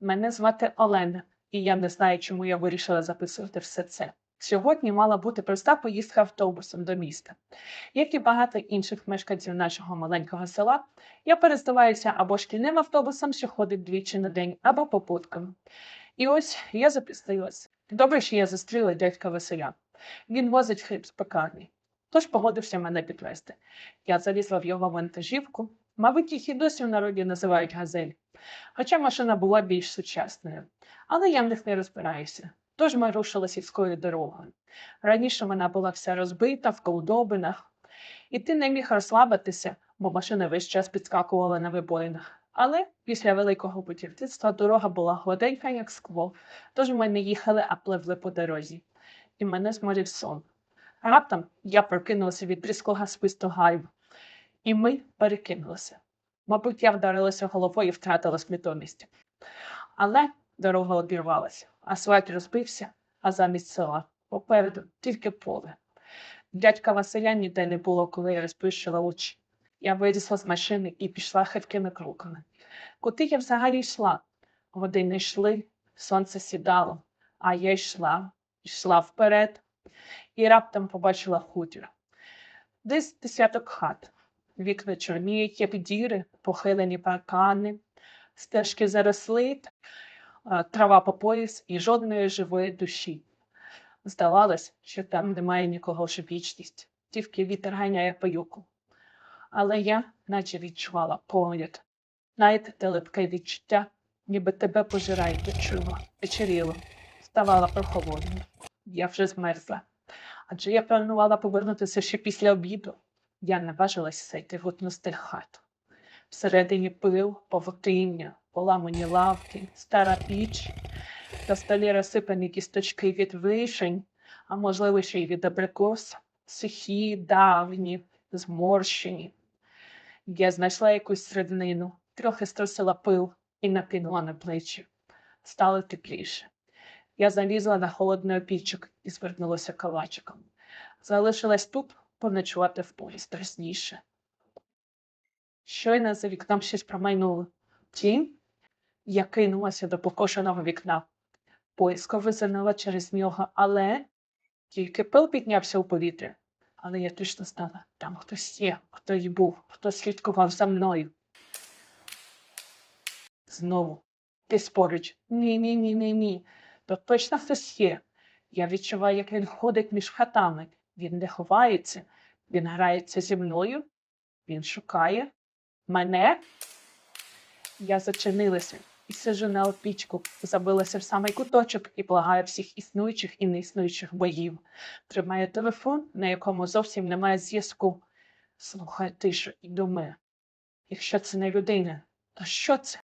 Мене звати Олена, і я не знаю, чому я вирішила записувати все це. Сьогодні мала бути проста поїздка автобусом до міста. Як і багато інших мешканців нашого маленького села, я перездаваюся або шкільним автобусом, що ходить двічі на день, або попутками. І ось я запізнилася. Добре, що я зустріла дядька Василя. Він возить хліб з пекарні. Тож погодився мене підвезти. Я залізла в його вантажівку. Мабуть, їх і досі в народі називають газель. Хоча машина була більш сучасною. Але я в них не розбираюся. Тож ми рушили сільською дорогою. Раніше вона була вся розбита в колдобинах, і ти не міг розслабитися, бо машина весь час підскакувала на вибоїнах. Але після великого будівництва дорога була гладенька, як скло, тож ми не їхали, а пливли по дорозі. І мене зморив сон. Раптом я прокинулася від різкого свисту гайв, і ми перекинулися. Мабуть, я вдарилася головою і втратила свідомість. Але дорога обірвалася, асфальт розбився, а замість села попереду тільки поле. Дядька Василя ніде не було, коли я розплющила очі. Я вилізла з машини і пішла хиткими кроками. Куди я взагалі йшла? Години йшли, сонце сідало, а я йшла, йшла вперед і раптом побачила хутір. Десь десяток хат. Вікна чорніють, як діри, похилені паркани, стежки заросли, трава по пояс і жодної живої душі. Здавалось, що там немає нікого вже вічність, тільки вітер ганяє паюку. Але я наче відчувала погляд. Знаєте, те липке відчуття, ніби тебе пожирають відчула, вечеріло, ставала прохолодною. Я вже змерзла. Адже я планувала повернутися ще після обіду. Я наважилась зайти в одну з. Всередині пил, повотріння, поламані лавки, стара піч, на столі розсипані кісточки від вишень, а можливо ще й від абрикос, сухі, давні, зморщені. Я знайшла якусь середнину, трохи струсила пил і накинула на плечі. Стало тепліше. Я залізла на холодний опічок і звернулася калачиком. Залишилась тут поночувати в полі страшніше. Щойно за вікном щось промайнуло. Втім, я кинулася до покошеного вікна. Поїзко визирнула через нього, але тільки пил піднявся у повітря. Але я точно знала, там хтось є, хто й був, хто слідкував за мною. Знову. Ти поруч. Ні, ні, ні, ні, ні. То точно хтось є. Я відчуваю, як він ходить між хатами. Він не ховається, він грається зі мною, він шукає мене. Я зачинилася і сижу на опічку, забилася в самий куточок і благаю всіх існуючих і неіснуючих боїв. Тримаю телефон, на якому зовсім немає зв'язку. Слухаю тишу і думаю, якщо це не людина, то що це?